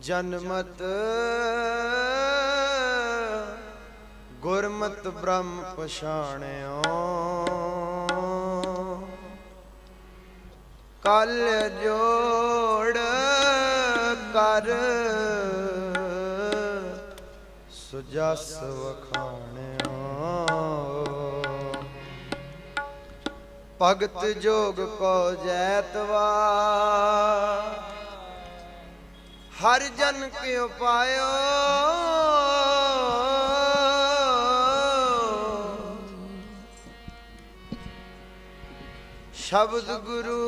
ਜਨਮਤ ਗੁਰਮਤ ਬ੍ਰਹਮ ਪਛਾਣਿਓ। ਕਲ ਜੋੜ ਕਰ ਸੁਜਸ ਵਖਾਣਿਓ। ਭਗਤ ਜੋਗ ਕੋ ਜੈਤਵਾ ਹਰ ਜਨ ਕੇ ਪਾਇਓ? ਸ਼ਬਦ ਗੁਰੂ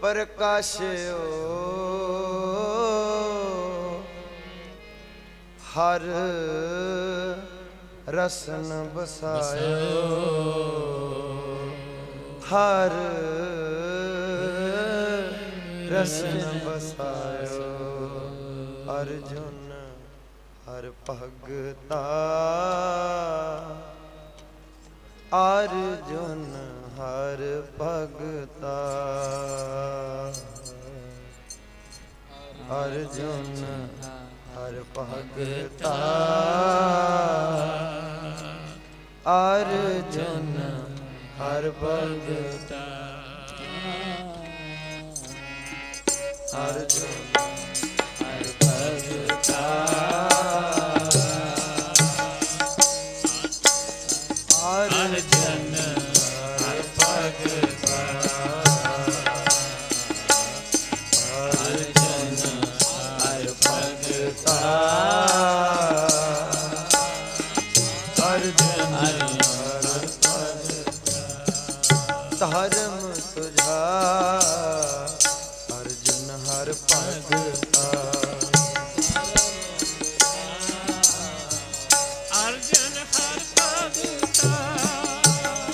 ਪ੍ਰਕਾਸ਼ਿਓ। ਹਰ ਰਸਨ ਬਸਾਇਓ। ਹਰ ਰਸਨ ਬਸਾਇਓ ਅਰਜੁਨ ਹਰ ਭਗਤਾ ਅਰਜੁਨ ਹਰ ਭਗਤਾ ਅਰਜੁਨ ਹਰ ਭਗਤਾ ਅਰਜੁਨ ਹਰ ਭਗਤਾ Arjuna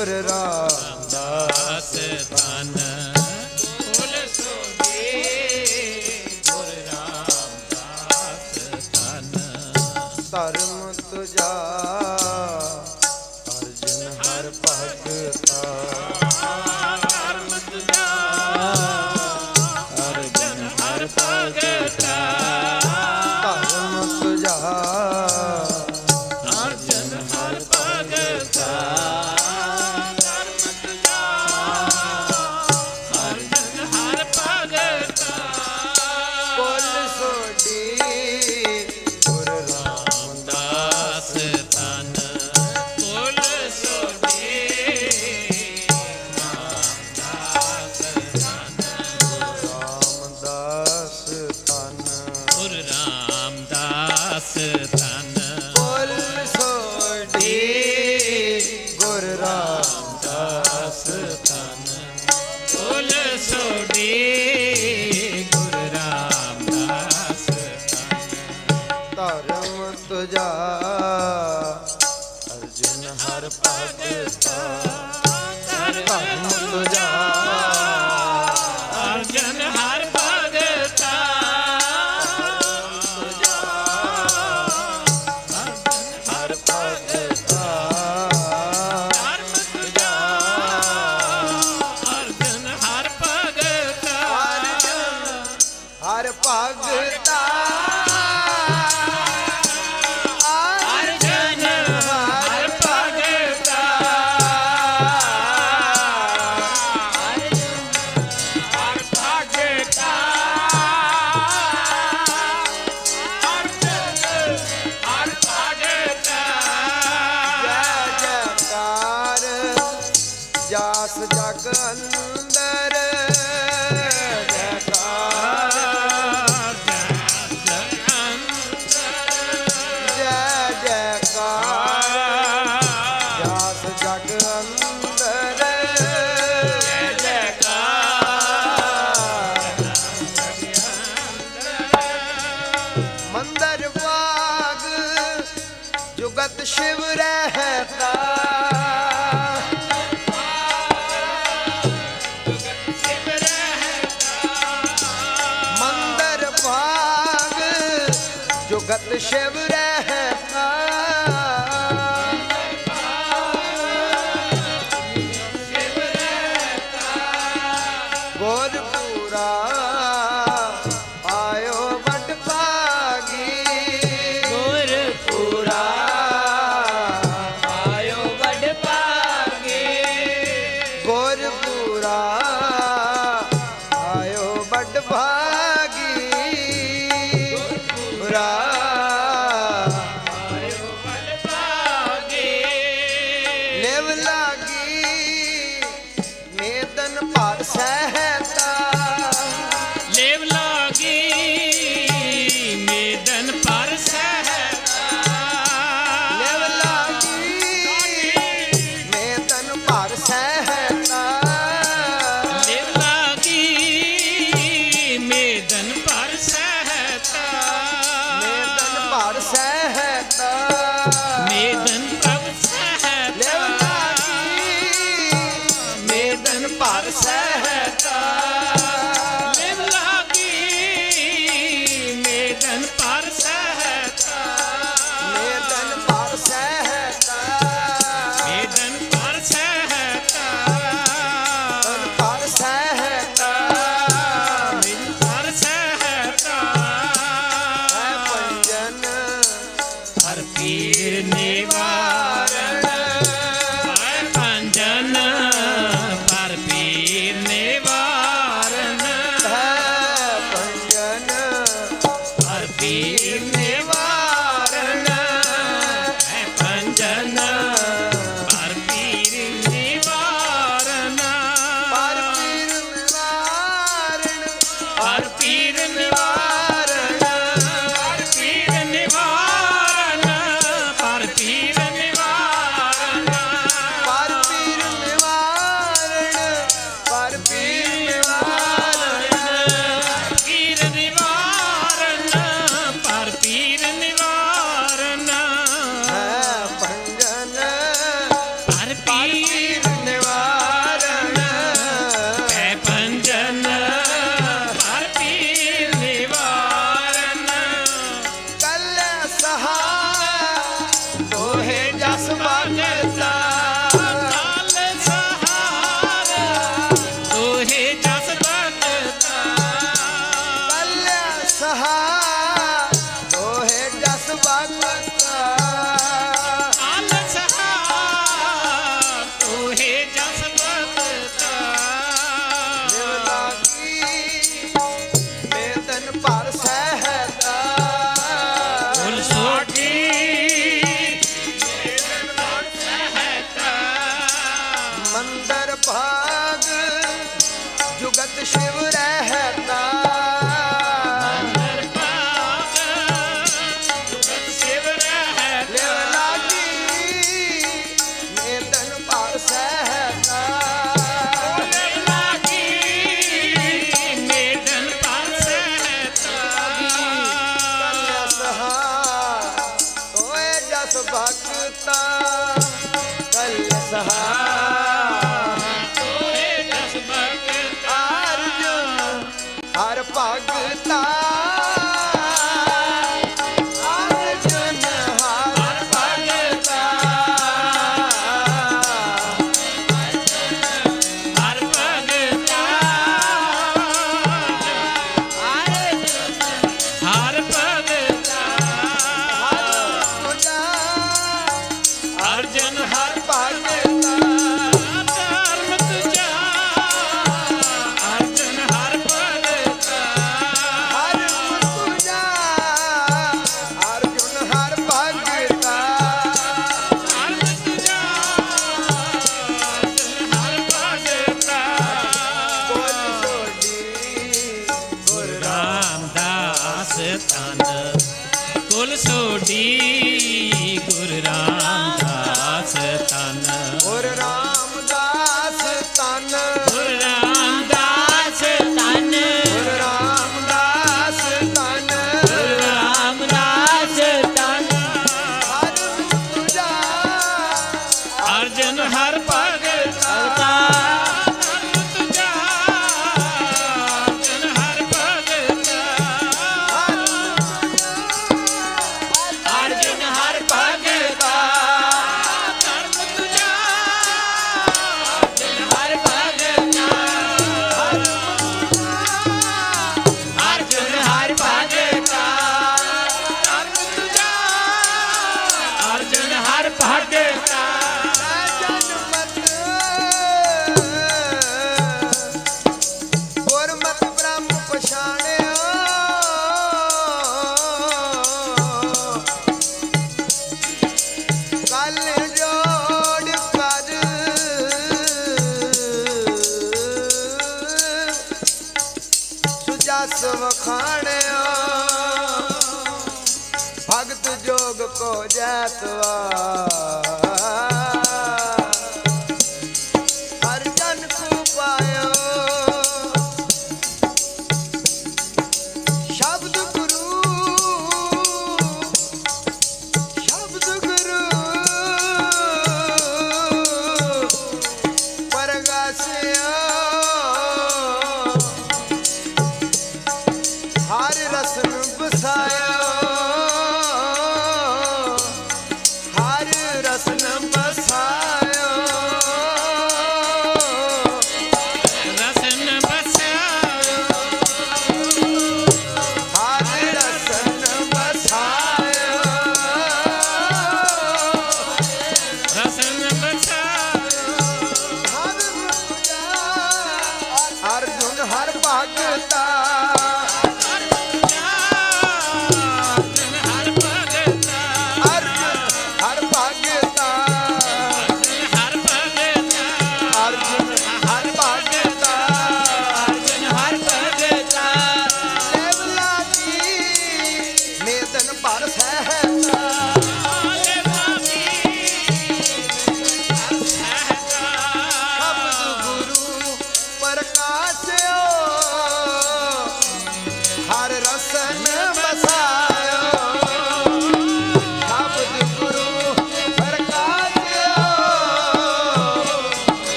गोर राम got the Chevrolet. ਭਾਗ ਜੁਗਤ ਸ਼ਿਵ ਰਹਿਤਾ ਤਨ ਕੁਲ ਸੋਢੀ